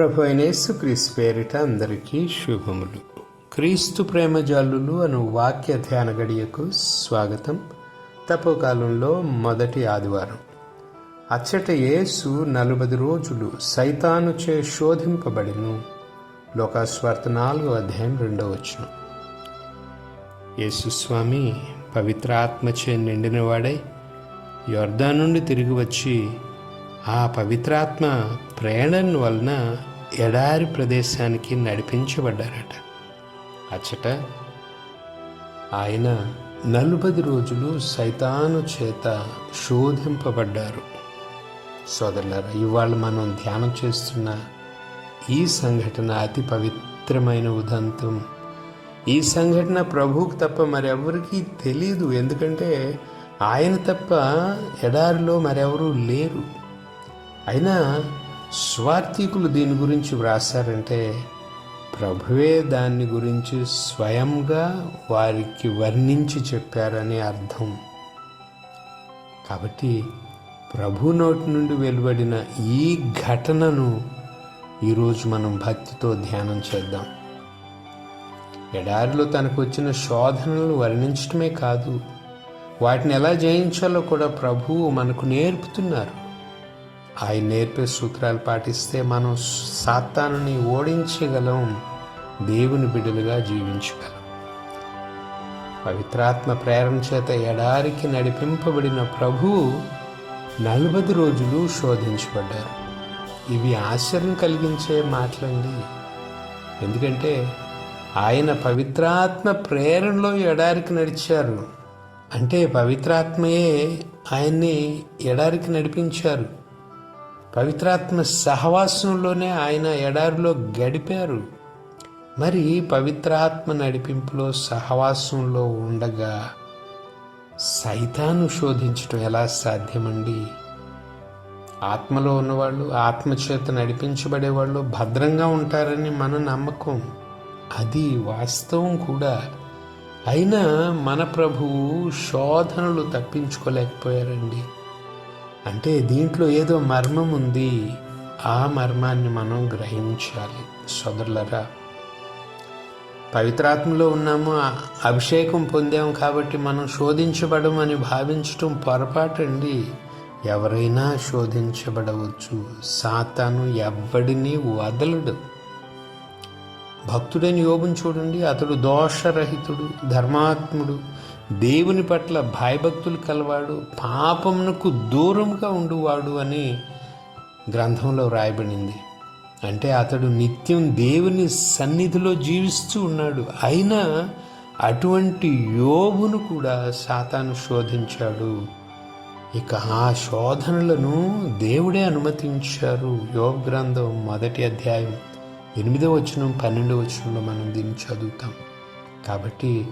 ప్రభు అయినేసు క్రీస్తు పేరిట అందరికీ శుభములు. క్రీస్తు ప్రేమజాలులు అను వాక్య ధ్యాన గడియకు స్వాగతం. తపోకాలంలో మొదటి ఆదివారం. అచ్చట యేసు నలభై రోజులు సైతానుచే శోధింపబడిను. లోకాస్వార్త నాలుగో అధ్యాయం రెండవ వచ్చును యేసుస్వామి పవిత్రాత్మచే నిండినవాడై యొర్దా నుండి తిరిగి వచ్చి ఆ పవిత్రాత్మ ప్రేరణ వలన ఎడారి ప్రదేశానికి నడిపించబడ్డారట. అచ్చట ఆయన నలభై రోజులు సైతాను చేత శోధింపబడ్డారు. సోదరులారా ఇవాళ మనం ధ్యానం చేస్తున్న ఈ సంఘటన అతి పవిత్రమైన ఉదంతం. ఈ సంఘటన ప్రభువుకు తప్ప మరెవరికీ తెలియదు ఎందుకంటే ఆయన తప్ప ఎడారిలో మరెవరూ లేరు. అయినా స్వార్థికులు దీని గురించి వ్రాసారంటే ప్రభువే దాన్ని గురించి స్వయంగా వారికి వర్ణించి చెప్పారని అర్థం. కాబట్టి ప్రభు నోటి నుండి వెలువడిన ఈ ఘటనను ఈరోజు మనం భక్తితో ధ్యానం చేద్దాం. ఎడారిలో తనకు వచ్చిన శోధనలు వర్ణించటమే కాదు వాటిని ఎలా జయించాలో కూడా ప్రభువు మనకు నేర్పుతున్నారు. ఆయన నేర్పే సూత్రాలు పాటిస్తే మనం సాతానుని ఓడించగలం దేవుని బిడ్డలుగా జీవించగలం. పవిత్రాత్మ ప్రేరణ చేత ఎడారికి నడిపింపబడిన ప్రభువు నలభై రోజులు శోధించబడ్డారు. ఇవి ఆశ్చర్యం కలిగించే మాటలండి. ఎందుకంటే ఆయన పవిత్రాత్మ ప్రేరణలో ఎడారికి నడిచారు. అంటే పవిత్రాత్మయే ఆయన్ని ఎడారికి నడిపించారు. పవిత్రాత్మ సహవాసంలోనే ఆయన ఎడారిలో గడిపారు. మరి పవిత్రాత్మ నడిపింపులో సహవాసంలో ఉండగా సైతాను శోధించటం ఎలా సాధ్యమండి? ఆత్మలో ఉన్నవాళ్ళు ఆత్మచేత నడిపించబడేవాళ్ళు భద్రంగా ఉంటారని మన నమ్మకం. అది వాస్తవం కూడా. అయినా మన ప్రభువు శోధనలు తప్పించుకోలేకపోయారండి. అంటే దీంట్లో ఏదో మర్మం ఉంది. ఆ మర్మాన్ని మనం గ్రహించాలి సోదరులరా. పవిత్రాత్మలో ఉన్నాము అభిషేకం పొందాము కాబట్టి మనం శోధించబడమని భావించటం పొరపాటండి. ఎవరైనా శోధించబడవచ్చు. సాతాను ఎవ్వడిని వదలడు. భక్తుడైన యోగుని చూడండి అతడు దోషరహితుడు ధర్మాత్ముడు. దేవుని పట్ల భయభక్తులు కలవాడు పాపమునకు దూరంగా ఉండువాడు అని గ్రంథంలో వ్రాయబడింది. అంటే అతడు నిత్యం దేవుని సన్నిధిలో జీవిస్తూ ఉన్నాడు. అయినా అటువంటి యోగును కూడా సాతాను శోధించాడు. ఇక ఆ శోధనలను దేవుడే అనుమతించారు. యోగ గ్రంథం మొదటి అధ్యాయం ఎనిమిదో వచనం పన్నెండో వచనంలో మనం దీన్ని చదువుతాం. కాబట్టి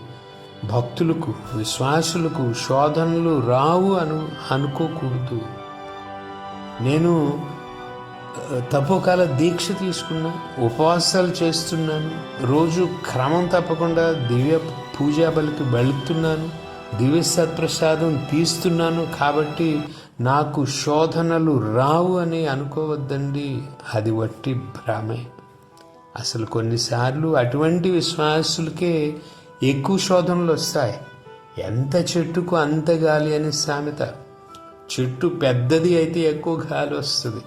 భక్తులకు విశ్వాసులకు శోధనలు రావు అను అనుకోకూడదు. నేను తపోకాల దీక్ష తీసుకున్నా ఉపవాసాలు చేస్తున్నాను రోజు క్రమం తప్పకుండా దివ్య పూజా బలికి వెళుతున్నాను దివ్య సత్ప్రసాదం తీస్తున్నాను కాబట్టి నాకు శోధనలు రావు అని అనుకోవద్దండి అది వట్టి భ్రమే. అసలు కొన్నిసార్లు అటువంటి విశ్వాసులకే ఎక్కువ శోధనలు వస్తాయి. ఎంత చెట్టుకు అంత గాలి అని సామెత. చెట్టు పెద్దది అయితే ఎక్కువ గాలి వస్తుంది.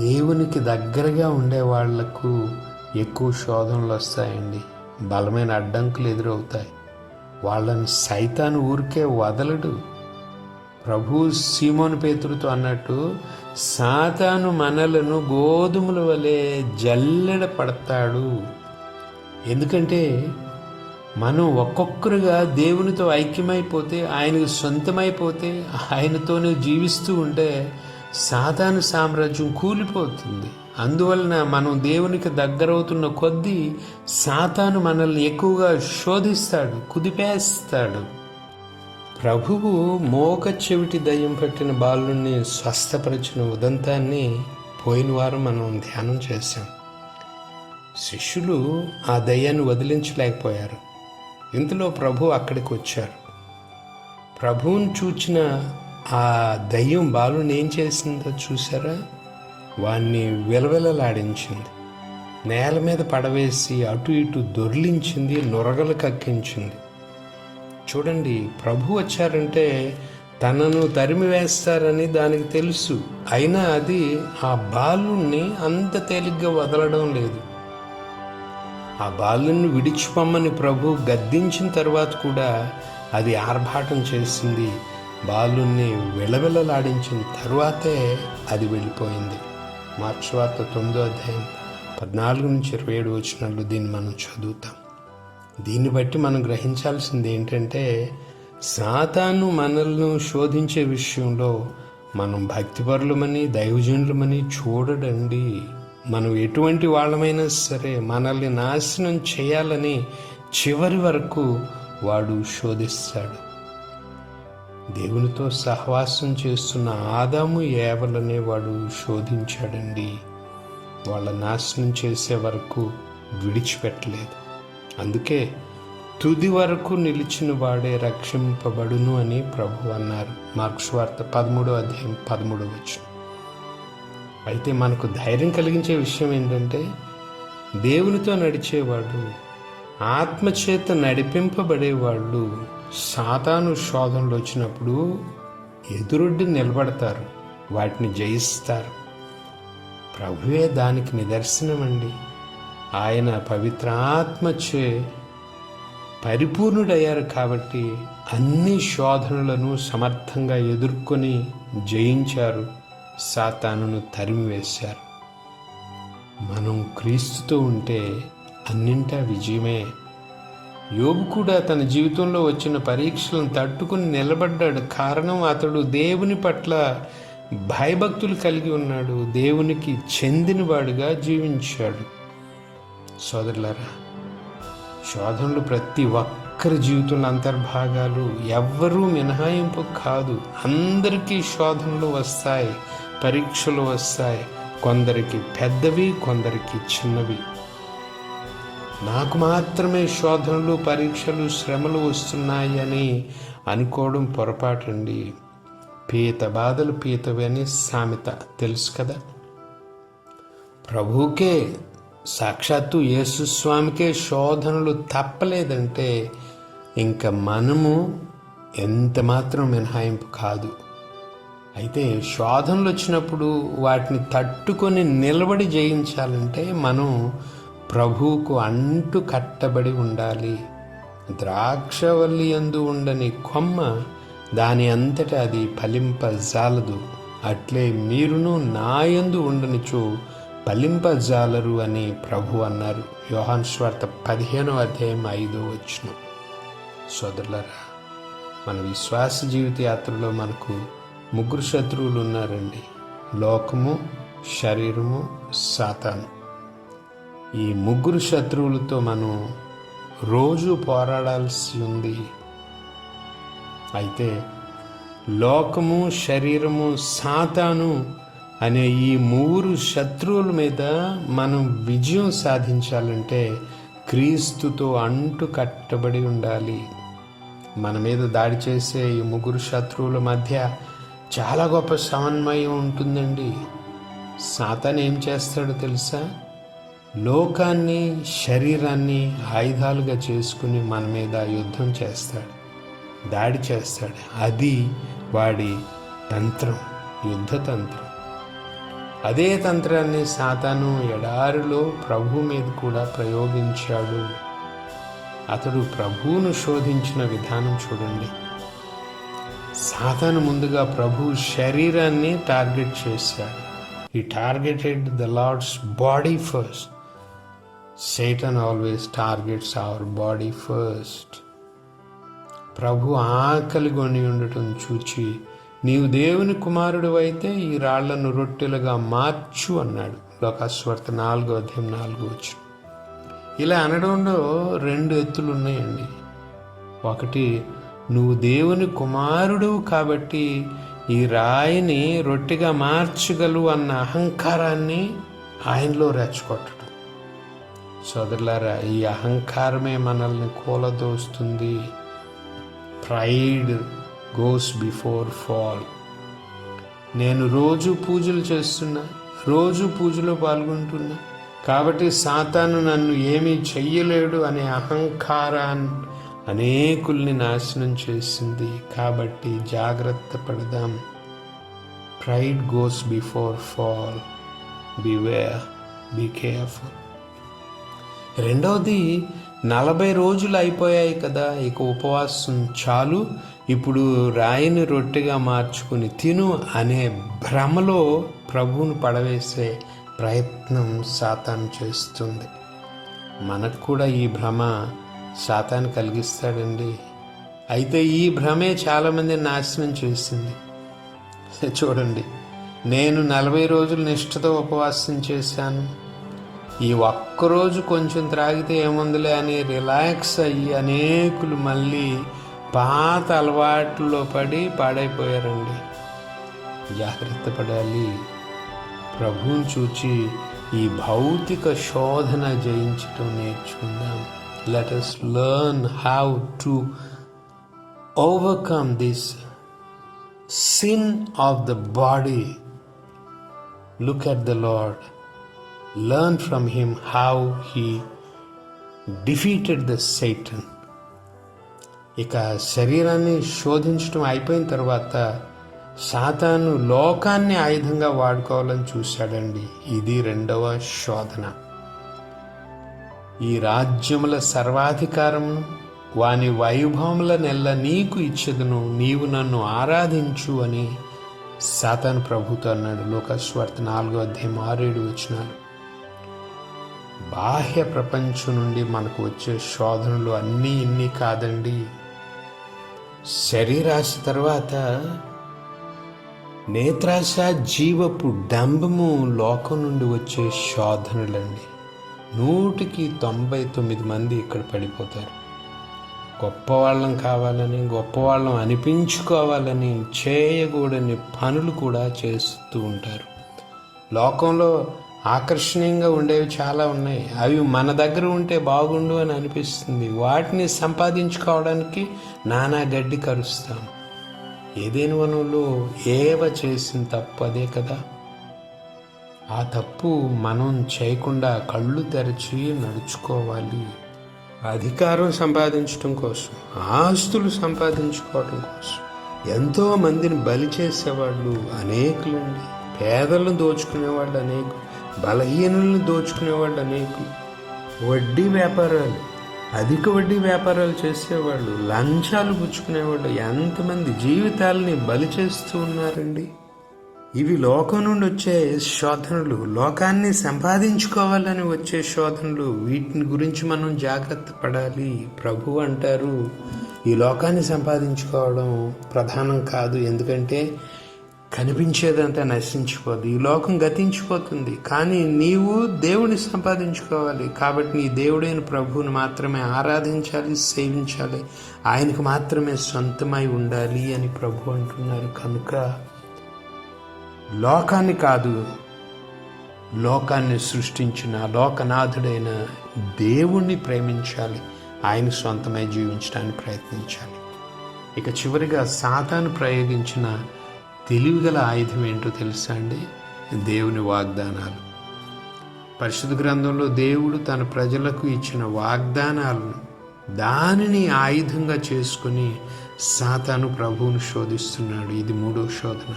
దేవునికి దగ్గరగా ఉండే వాళ్ళకు ఎక్కువ శోధనలు వస్తాయండి. బలమైన అడ్డంకులు ఎదురవుతాయి. వాళ్ళని సైతాను ఊరికే వదలడు. ప్రభు సీమోను పేతురుతో అన్నట్టు సాతాను మనలను గోధుమల వలె జల్లెడ పడతాడు. ఎందుకంటే మనం ఒక్కొక్కరుగా దేవునితో ఐక్యమైపోతే ఆయనకు సొంతమైపోతే ఆయనతోనే జీవిస్తూ ఉంటే సాధారణ సామ్రాజ్యం కూలిపోతుంది. అందువలన మనం దేవునికి దగ్గరవుతున్న కొద్దీ సాతాను మనల్ని ఎక్కువగా శోధిస్తాడు కుదిపేస్తాడు. ప్రభువు మోక చెవిటి దయ్యం పట్టిన బాలుని స్వస్థపరిచిన ఉదంతాన్ని పోయిన వారం మనం ధ్యానం చేశాం. శిష్యులు ఆ దయ్యాన్ని వదిలించలేకపోయారు. ఇంతలో ప్రభు అక్కడికి వచ్చారు. ప్రభువుని చూచిన ఆ దయ్యం బాలుని ఏం చేసిందో చూసారా? వాణ్ణి విలవిలలాడించింది. నేల మీద పడవేసి అటు ఇటు దొర్లించింది నొరగలు కక్కించింది. చూడండి ప్రభు వచ్చారంటే తనను తరిమి వేస్తారని దానికి తెలుసు. అయినా అది ఆ బాలుణ్ణి అంత తేలిగ్గా వదలడం లేదు. ఆ బాలుని విడిచిపమ్మని ప్రభు గద్దించిన తర్వాత కూడా అది ఆర్భాటం చేసింది. బాలుని విలవిలలాడించిన తర్వాతే అది వెళ్ళిపోయింది. మార్క్స్వార్త తొమ్మిదో అధ్యాయం పద్నాలుగు నుంచి ఇరవై ఏడు వచ్చినట్లు దీన్ని మనం చదువుతాం. దీన్ని బట్టి మనం గ్రహించాల్సింది ఏంటంటే సాతాను మనల్ని శోధించే విషయంలో మనం భక్తిపరులమని దైవజనులమని చూడడండి. మనం ఎటువంటి వాళ్ళమైనా సరే మనల్ని నాశనం చేయాలని చివరి వరకు వాడు శోధిస్తాడు. దేవునితో సహవాసం చేస్తున్న ఆదాము ఏవలనే వాడు శోధించాడండి. వాళ్ళ నాశనం చేసే వరకు విడిచిపెట్టలేదు. అందుకే తుది వరకు నిలిచిన వాడే రక్షింపబడును అని ప్రభు అన్నారు. మార్క్స్ వార్త పదమూడో అధ్యాయం పదమూడవ వచ్చింది అయితే మనకు ధైర్యం కలిగించే విషయం ఏంటంటే దేవునితో నడిచేవాడు ఆత్మచేత నడిపింపబడేవాళ్ళు సాతాను శోధనలు వచ్చినప్పుడు ఎదురొడ్డి నిలబడతారు వాటిని జయిస్తారు. ప్రభువే దానికి నిదర్శనమండి ఆయన పవిత్రాత్మచే పరిపూర్ణుడయ్యారు కాబట్టి అన్ని శోధనలను సమర్థంగా ఎదుర్కొని జయించారు. సాతానును తరిమివేశారు. మనం క్రీస్తుతో ఉంటే అన్నింటా విజయమే. యోబు కూడా తన జీవితంలో వచ్చిన పరీక్షలను తట్టుకుని నిలబడ్డాడు. కారణం అతడు దేవుని పట్ల భయభక్తులు కలిగి ఉన్నాడు. దేవునికి చెందినవాడుగా జీవించాడు. సోదరులారా శోధనలు ప్రతి ఒక్కరి జీవితంలో అంతర్భాగాలు ఎవ్వరూ మినహాయింపు కాదు. అందరికీ శోధనలు వస్తాయి. పరీక్షలు వస్తాయి. కొందరికి పెద్దవి కొందరికి చిన్నవి. నాకు మాత్రమే శోధనలు పరీక్షలు శ్రమలు వస్తున్నాయి అని అనుకోవడం పొరపాటండి. పీత బాధలు పీతవి అని సామెత తెలుసు కదా. ప్రభుకే సాక్షాత్తు యేసుస్వామికే శోధనలు తప్పలేదంటే ఇంకా మనము ఎంత మాత్రం మినహాయింపు కాదు. అయితే శోధనలు వచ్చినప్పుడు వాటిని తట్టుకొని నిలబడి జయించాలంటే మనం ప్రభువుకు అంటు కట్టబడి ఉండాలి. ద్రాక్షవల్లి ఎందు ఉండని కొమ్మ దాని అంతటా అది ఫలింపజాలదు. అట్లే మీరును నాయందు ఉండనిచో ఫలింపజాలరు అని ప్రభు అన్నారు. యోహాన్ స్వార్త పదిహేనో అధ్యాయం ఐదో వచ్చిన సోదరులరా మన విశ్వాస జీవిత యాత్రలో మనకు ముగ్గురు శత్రువులు ఉన్నారండి. లోకము శరీరము సాతాను. ఈ ముగ్గురు శత్రువులతో మనం రోజు పోరాడాల్సి ఉంది. అయితే లోకము శరీరము సాతాను అనే ఈ మూడు శత్రువుల మీద మనం విజయం సాధించాలంటే క్రీస్తుతో అంటు కట్టబడి ఉండాలి. మన మీద దాడి చేసే ఈ ముగ్గురు శత్రువుల మధ్య చాలా గొప్ప సమన్వయం ఉంటుందండి. సాతాన్ ఏం చేస్తాడో తెలుసా? లోకాన్ని శరీరాన్ని ఆయుధాలుగా చేసుకుని మన మీద యుద్ధం చేస్తాడు. దాడి చేస్తాడు. అది వాడి తంత్రం యుద్ధ తంత్రం. అదే తంత్రాన్ని సాతాను ఎడారిలో ప్రభు మీద కూడా ప్రయోగించాడు. అతడు ప్రభువును శోధించిన విధానం చూడండి. సాధన ముందుగా ప్రభు శరీరాన్ని టార్గెట్ చేశాడు. ఈ targeted the Lord's body first Satan always targets our body first ప్రభు ఆకలి కొని ఉండటం చూచి నీవు దేవుని కుమారుడు అయితే ఈ రాళ్ళను రొట్టెలుగా మార్చు అన్నాడు. లోకాస్వార్త నాలుగో అధ్యాయం నాలుగో వచ్చు ఇలా అనడంలో రెండు ఎత్తులు ఉన్నాయండి. ఒకటి నువ్వు దేవుని కుమారుడు కాబట్టి ఈ రాయిని రొట్టెగా మార్చగలవు అన్న అహంకారాన్ని ఆయనలో రెచ్చగొట్టడం. సోదరులారా ఈ అహంకారమే మనల్ని కూలదోస్తుంది. Pride goes before fall. నేను రోజు పూజలు చేస్తున్నా రోజు పూజలో పాల్గొంటున్నా. కాబట్టి సాతాను నన్ను ఏమీ చెయ్యలేడు అనే అహంకారాన్ని అనేకుల్ని నాశనం చేసింది. కాబట్టి జాగ్రత్త పడదాం. Pride goes before fall beware be careful రెండవది నలభై రోజులు అయిపోయాయి కదా ఇక ఉపవాసం చాలు. ఇప్పుడు రాయిని రొట్టెగా మార్చుకుని తిను అనే భ్రమలో ప్రభువును పడవేసే ప్రయత్నం సాతాను చేస్తుంది. మనకు కూడా ఈ భ్రమ శాతాన్ని కలిగిస్తాడండి. అయితే ఈ భ్రమే చాలామంది నాశనం చేసింది. చూడండి నేను నలభై రోజులు నిష్ఠతో ఉపవాసం చేశాను. ఈ ఒక్కరోజు కొంచెం త్రాగితే ఏముందిలే అని రిలాక్స్ అయ్యి అనేకులు మళ్ళీ పాత అలవాట్లో పడి పాడైపోయారండి. జాగ్రత్త పడాలి ప్రభువుని చూచి ఈ భౌతిక శోధన జయించటం నేర్చుకుందాం. Let us learn how to overcome this sin of the body look at the Lord learn from Him how He defeated the Satan. ఇక శరీరాన్ని శోధించడం అయిపోయిన తర్వాత సాతాను లోకాన్ని ఆయుధంగా వాడుకోవాలని చూశాడండి. ఇది రెండవ శోధన. ఈ రాజ్యముల సర్వాధికారమును వాని వైభవముల నెల్ల నీకు ఇచ్చేదను నీవు నన్ను ఆరాధించు అని సాతాను ప్రభుతో అన్నాడు. లోకస్వార్త నాలుగో అధ్యాయం ఆరేడు వచ్చినాడు బాహ్య ప్రపంచం నుండి మనకు వచ్చే శోధనలు అన్నీ ఇన్ని కాదండి. శరీరాశ తర్వాత నేత్రాశ జీవపు డంబము లోకం నుండి వచ్చే శోధనలండి. నూటికి తొంభై తొమ్మిది మంది ఇక్కడ పడిపోతారు. గొప్పవాళ్ళం కావాలని గొప్పవాళ్ళం అనిపించుకోవాలని చేయకూడని పనులు కూడా చేస్తూ ఉంటారు. లోకంలో ఆకర్షణీయంగా ఉండేవి చాలా ఉన్నాయి. అవి మన దగ్గర ఉంటే బాగుండు అని అనిపిస్తుంది. వాటిని సంపాదించుకోవడానికి నానా గడ్డి కరుస్తాం. ఏదేని వనంలో ఏవ చేసిన తప్పు అదే కదా? ఆ తప్పు మనం చేయకుండా కళ్ళు తెరచి నడుచుకోవాలి. అధికారం సంపాదించడం కోసం ఆస్తులు సంపాదించుకోవడం కోసం. ఎంతో మందిని బలి చేసేవాళ్ళు అనేకులండి. పేదలను దోచుకునేవాళ్ళు అనేకులు బలహీనులను దోచుకునేవాళ్ళు అనేకులు. వడ్డీ వ్యాపారాలు అధిక వడ్డీ వ్యాపారాలు చేసేవాళ్ళు లంచాలు పుచ్చుకునేవాళ్ళు ఎంతమంది జీవితాలని బలి చేస్తూ ఉన్నారండి. ఇవి లోకం నుండి వచ్చే శోధనలు. లోకాన్ని సంపాదించుకోవాలని వచ్చే శోధనలు. వీటిని గురించి మనం జాగ్రత్త పడాలి. ప్రభు అంటారు ఈ లోకాన్ని సంపాదించుకోవడం ప్రధానం కాదు. ఎందుకంటే కనిపించేదంతా నశించిపోదు ఈ లోకం గతించిపోతుంది. కానీ నీవు దేవుని సంపాదించుకోవాలి. కాబట్టి నీ దేవుడైన ప్రభువుని మాత్రమే ఆరాధించాలి సేవించాలి. ఆయనకు మాత్రమే సొంతమై ఉండాలి అని ప్రభు అంటున్నారు. కనుక లోకాన్ని కాదు లోకాన్ని సృష్టించిన లోకనాథుడైన దేవుణ్ణి ప్రేమించాలి. ఆయన సొంతమై జీవించడానికి ప్రయత్నించాలి. ఇక చివరిగా సాతాను ప్రయోగించిన తెలివిగల ఆయుధం ఏంటో తెలుసా అండి? దేవుని వాగ్దానాలు. పరిశుద్ధ గ్రంథంలో దేవుడు తన ప్రజలకు ఇచ్చిన వాగ్దానాలను దానిని ఆయుధంగా చేసుకుని సాతాను ప్రభువును శోధిస్తున్నాడు. ఇది మూడో శోధన.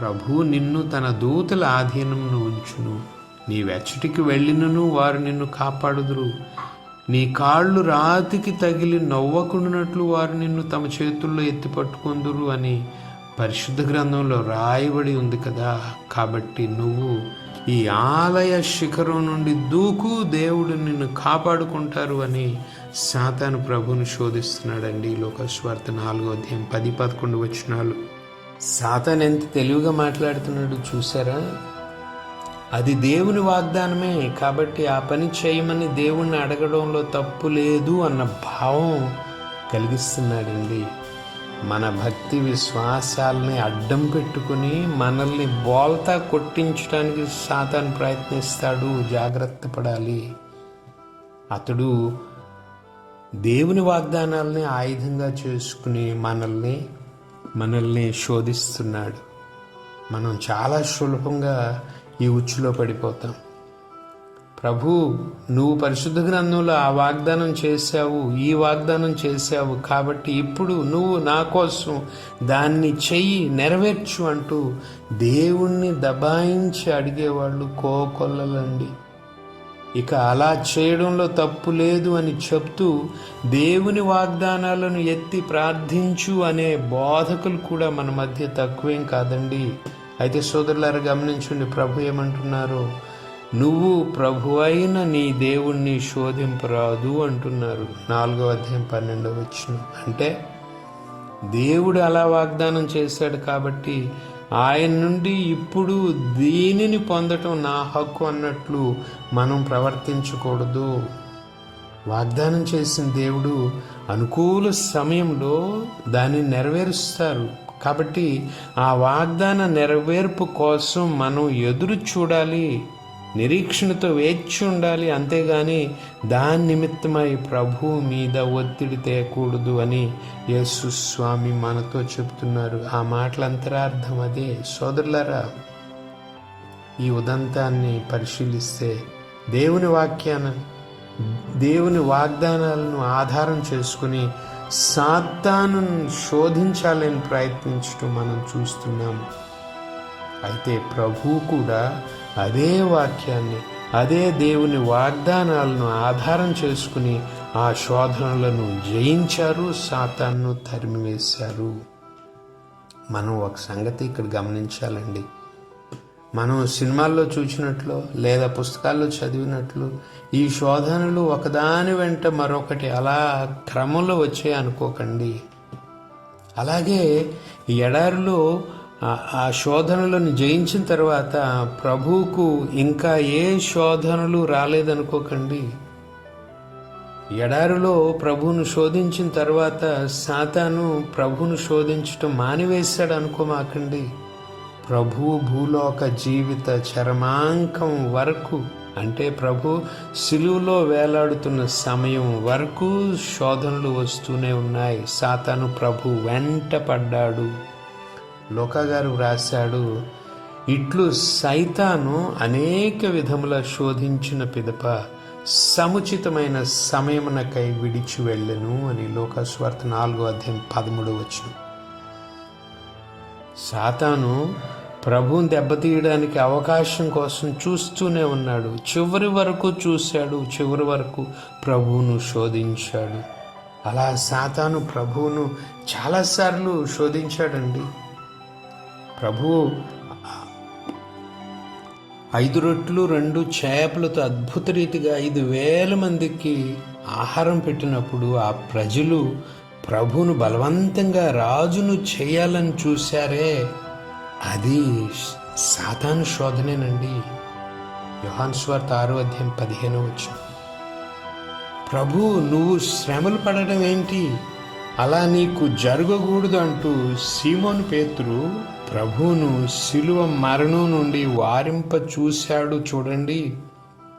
ప్రభు నిన్ను తన దూతల ఆధీనంను ఉంచును. నీ వెచ్చటికి వెళ్ళినను వారు నిన్ను కాపాడుదురు. నీ కాళ్ళు రాతికి తగిలి నవ్వకుండానట్లు వారు నిన్ను తమ చేతుల్లో ఎత్తి పట్టుకుందురు అని పరిశుద్ధ గ్రంథంలో రాయబడి ఉంది కదా. కాబట్టి నువ్వు ఈ ఆలయ శిఖరం నుండి దూకు దేవుడు నిన్ను కాపాడుకుంటారు అని సాతాను ప్రభుని శోధిస్తున్నాడండి. లోకస్వార్థ నాలుగో అధ్యాయం పది పదకొండు వచ్చినాలు సాతాన్ ఎంత తెలివిగా మాట్లాడుతున్నాడు చూసారా? అది దేవుని వాగ్దానమే కాబట్టి ఆ పని చేయమని దేవుణ్ణి అడగడంలో తప్పు లేదు అన్న భావం కలిగిస్తున్నాడండి. మన భక్తి విశ్వాసాలని అడ్డం పెట్టుకుని మనల్ని బోల్తా కొట్టించడానికి సాతాను ప్రయత్నిస్తాడు. జాగ్రత్త పడాలి. అతడు దేవుని వాగ్దానాలని ఆయుధంగా చేసుకుని మనల్ని మనల్ని శోధిస్తున్నాడు. మనం చాలా సులభంగా ఈ ఉచ్చులో పడిపోతాం. ప్రభు నువ్వు పరిశుద్ధ గ్రంథంలో ఆ వాగ్దానం చేశావు ఈ వాగ్దానం చేశావు కాబట్టి ఇప్పుడు నువ్వు నా కోసం దాన్ని చెయ్యి నెరవేర్చు అంటూ దేవుణ్ణి దబాయించి అడిగేవాళ్ళు కోకొల్లలండి. ఇక అలా చేయడంలో తప్పు లేదు అని చెప్తూ దేవుని వాగ్దానాలను ఎత్తి ప్రార్థించు అనే బోధకులు కూడా మన మధ్య తక్కువేం కాదండి. అయితే సోదరులారా గమనించండి ప్రభు ఏమంటున్నారు? నువ్వు ప్రభు అయిన నీ దేవుణ్ణి శోధింపరాదు అంటున్నారు. నాలుగో అధ్యాయం పన్నెండవ వచ్చిన అంటే దేవుడు అలా వాగ్దానం చేశాడు కాబట్టి ఆయన నుండి ఇప్పుడు దీనిని పొందటం నా హక్కు అన్నట్లు మనం ప్రవర్తించకూడదు. వాగ్దానం చేసిన దేవుడు అనుకూల సమయంలో దాన్ని నెరవేరుస్తారు. కాబట్టి ఆ వాగ్దాన నెరవేర్పు కోసం మనం ఎదురు చూడాలి. నిరీక్షణతో వేచి ఉండాలి. అంతేగాని దాని నిమిత్తమై ప్రభు మీద ఒత్తిడి తేయకూడదు అని యేసు స్వామి మనతో చెప్తున్నారు ఆ మాటల అంతరార్థం అదే. సోదరులరా ఈ ఉదంతాన్ని పరిశీలిస్తే దేవుని వాక్యాన్ని దేవుని వాగ్దానాలను ఆధారం చేసుకుని సాత్తాను శోధించాలని ప్రయత్నించడం మనం చూస్తున్నాం అయితే ప్రభు కూడా అదే వాక్యాన్ని అదే దేవుని వాగ్దానాలను ఆధారం చేసుకుని ఆ శోధనలను జయించారు సాతాన్ను తరిమివేశారు. మనం ఒక సంగతి ఇక్కడ గమనించాలండి. మనం సినిమాల్లో చూసినట్లు లేదా పుస్తకాల్లో చదివినట్లు ఈ శోధనలు ఒకదాని వెంట మరొకటి అలా క్రమంలో వచ్చాయి అనుకోకండి. అలాగే ఎడారిలో ఆ శోధనలను జయించిన తర్వాత ప్రభువుకు ఇంకా ఏ శోధనలు రాలేదనుకోకండి. ఎడారిలో ప్రభువును శోధించిన తర్వాత సాతాను ప్రభువును శోధించటం మానివేశాడు అనుకోమాకండి. ప్రభు భూలోక జీవిత చరమాంకం వరకు అంటే ప్రభు సిలువులో వేలాడుతున్న సమయం వరకు శోధనలు వస్తూనే ఉన్నాయి. సాతాను ప్రభు వెంట పడ్డాడు. లోకా గారు వ్రాశాడు ఇట్లు సైతాను అనేక విధముల శోధించిన పిదప సముచితమైన సమయమునకై విడిచి వెళ్ళను అని లోకస్వార్త నాలుగో అధ్యాయం పదమూడు వచ్చిన సాతాను ప్రభువుని దెబ్బతీయడానికి అవకాశం కోసం చూస్తూనే ఉన్నాడు. చివరి వరకు చూశాడు చివరి వరకు ప్రభువును శోధించాడు. అలా సాతాను ప్రభువును చాలాసార్లు శోధించాడండి. ప్రభు ఐదు రొట్లు రెండు చేపలతో అద్భుత రీతిగా ఐదు వేల మందికి ఆహారం పెట్టినప్పుడు ఆ ప్రజలు ప్రభును బలవంతంగా రాజును చేయాలని చూశారే. అది సాతాను శోధనేనండి. యోహాన్స్వార్త ఆరో అధ్యాయం పదిహేను వచ్చు ప్రభు నువ్వు శ్రమలు పడడం ఏంటి? అలా నీకు జరగకూడదు అంటూ సీమోను పేతురు ప్రభువును శిలువ మరణం నుండి వారింప చూశాడు చూడండి.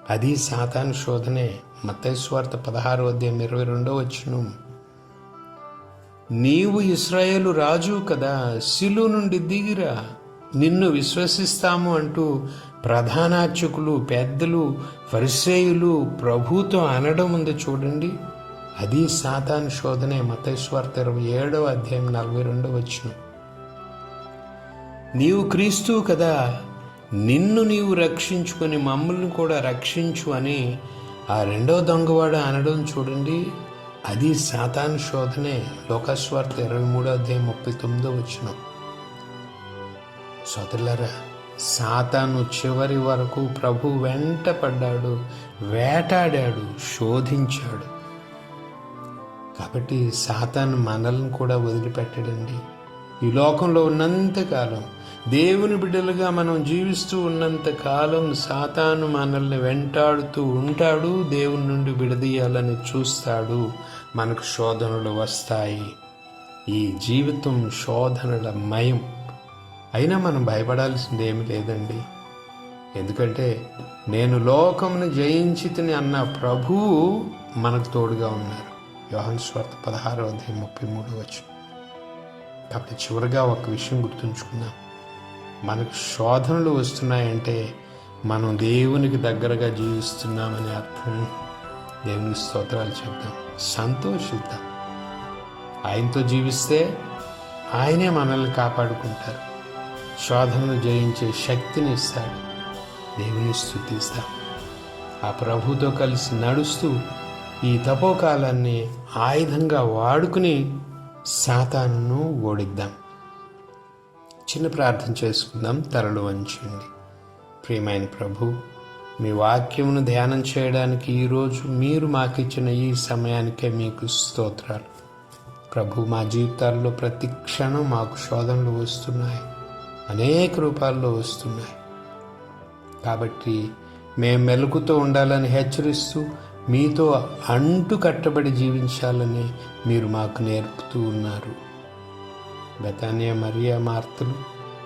అది సాతాను శోధనే. మతేశ్వార్త పదహారు అధ్యాయం ఇరవై రెండో వచ్చును నీవు ఇస్రాయేలు రాజు కదా శిలు నుండి దిగిరా. నిన్ను విశ్వసిస్తాము అంటూ ప్రధానార్చకులు పెద్దలు పరిసేయులు ప్రభుతో అనడం ఉంది చూడండి. అది సాతాన్ శోధనే మతేశ్వార్త ఇరవై ఏడవ అధ్యాయం నలభై రెండవ వచ్చిన నీవు క్రీస్తు కదా నిన్ను నీవు రక్షించుకొని మమ్మల్ని కూడా రక్షించు అని ఆ రెండో దొంగవాడు అనడం చూడండి. అది సాతాన్ శోధనే లోకస్వార్త ఇరవై మూడో అధ్యాయం ముప్పై తొమ్మిదో వచ్చిన సోదరులరా సాతాను చివరి వరకు ప్రభు వెంట పడ్డాడు వేటాడాడు శోధించాడు. కాబట్టి సాతాను మనల్ని కూడా వదిలిపెట్టడండి. ఈ లోకంలో ఉన్నంతకాలం దేవుని బిడ్డలుగా మనం జీవిస్తూ ఉన్నంత కాలం సాతాను మనల్ని వెంటాడుతూ ఉంటాడు దేవుని నుండి విడదీయాలని చూస్తాడు. మనకు శోధనలు వస్తాయి. ఈ జీవితం శోధనల మయం. అయినా మనం భయపడాల్సింది ఏమి లేదండి. ఎందుకంటే నేను లోకమును జయించితిని అన్న ప్రభువు మనకు తోడుగా ఉన్నారు. యోహన్ స్వార్థ పదహారో అధ్యాయం ముప్పై మూడు వచ్చు కాబట్టి చివరిగా ఒక విషయం గుర్తుంచుకుందాం. మనకు శోధనలు వస్తున్నాయంటే మనం దేవునికి దగ్గరగా జీవిస్తున్నామని అర్థం. దేవునికి స్తోత్రాలు చెప్దాం. సంతోషిద్దాం. ఆయనతో జీవిస్తే ఆయనే మనల్ని కాపాడుకుంటారు. శోధనను జయించే శక్తిని ఇస్తాడు. దేవుని స్థుతిస్తాం. ఆ ప్రభుతో కలిసి నడుస్తూ ఈ తపోకాలాన్ని ఆయుధంగా వాడుకుని సాతాను ఓడిద్దాం. చిన్న ప్రార్థన చేసుకుందాం. తరలు వంచండి. ప్రియమైన ప్రభు మీ వాక్యమును ధ్యానం చేయడానికి ఈరోజు మీరు మాకిచ్చిన ఈ సమయానికే మీకు స్తోత్రాలు. ప్రభు మా జీవితాల్లో ప్రతి క్షణం మాకు శోధనలు వస్తున్నాయి. అనేక రూపాల్లో వస్తున్నాయి. కాబట్టి మేము మెలుగుతూ ఉండాలని హెచ్చరిస్తూ మీతో అంటు కట్టబడి జీవించాలని మీరు మాకు నేర్పుతూ ఉన్నారు. బెతానియా మరియా మార్తలు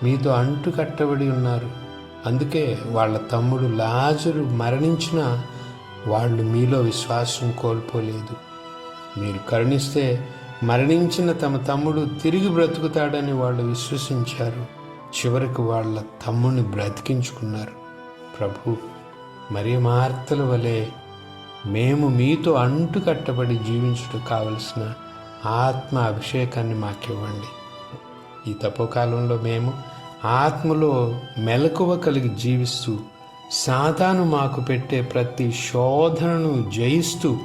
మీతో అంటు కట్టబడి ఉన్నారు. అందుకే వాళ్ళ తమ్ముడు లాజరు మరణించినా వాళ్ళు మీలో విశ్వాసం కోల్పోలేదు. మీరు కరుణిస్తే మరణించిన తమ తమ్ముడు తిరిగి బ్రతుకుతాడని వాళ్ళు విశ్వసించారు. చివరికి వాళ్ళ తమ్ముడిని బ్రతికించుకున్నారు. ప్రభు మరి మార్తల వలె మేము మీతో అంటుకట్టబడి జీవించుటకు కావలసిన ఆత్మ అభిషేకాన్ని మాకివ్వండి. ఈ తపోకాలంలో మేము ఆత్మలో మెలకువ కలిగి జీవిస్తూ సాతాను మాకు పెట్టే ప్రతి శోధనను జయిస్తూ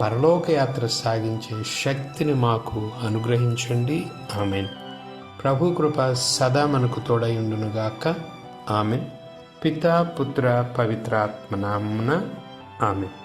పరలోకయాత్ర సాగించే శక్తిని మాకు అనుగ్రహించండి. ఆమెన్. ప్రభు కృప సదా మనకు తోడయుండునుగాక ఆమెన్. పిత పుత్ర పవిత్రాత్మ నామున ఆమెన్.